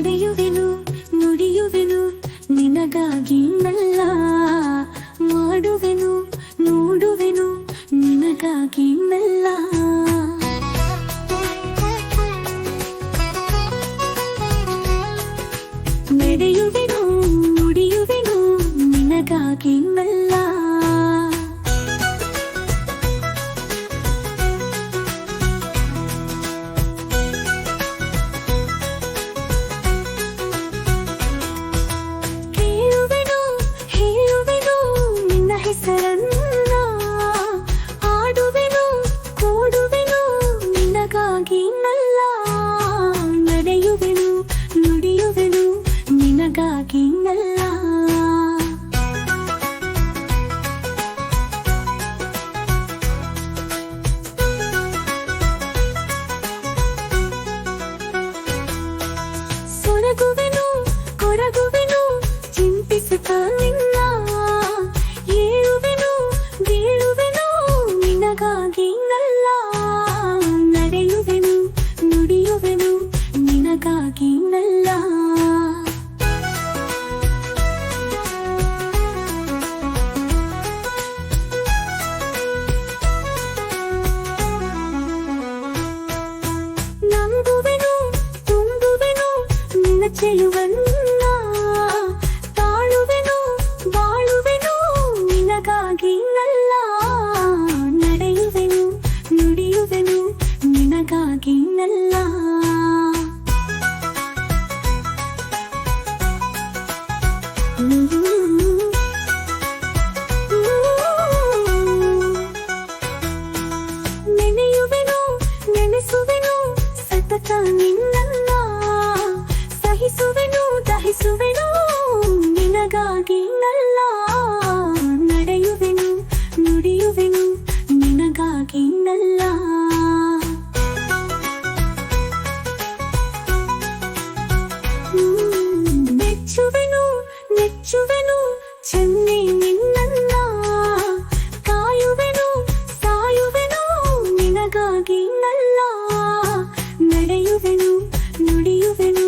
ನಡೆಯುವೆನು ನುಡಿಯುವೆನು ನಿನಗಾಗಿ ನಲ್ಲಾ. ನಿನಗಾಗಿ ನಲ್ಲ ಸೊರಗುವೆನು ಕೊರಗುವೆನು ಚಿಂತಿಸುತ್ತ ನಿನ್ನ ಏಳುವೆನು ಬೀಳುವೆನು ನಿನಗಾಗಿ ನಲ್ಲ ನಡೆಯುವೆನು ನುಡಿಯುವೆನು ನಿನಗಾಗಿ ಚೆಲುವನ್ನ ತಾಳುವೆನು ಬಾಳುವೆನು ನಿನಗಾಗಿ ನಲ್ಲ ನಡೆಯುವೆನು ನುಡಿಯುವೆನು ನಿನಗಾಗಿ ನಲ್ಲ ನೆನೆಯುವೆನು ನೆಚ್ಚುವೆನು ಚೆನ್ನಿ ನಿನ್ನ ಕಾಯುವೆನು ಸಾಯುವೆನು ನಿನಗಾಗಿ ನಲ್ಲ. ನಡೆಯುವೆನು ನುಡಿಯುವೆನು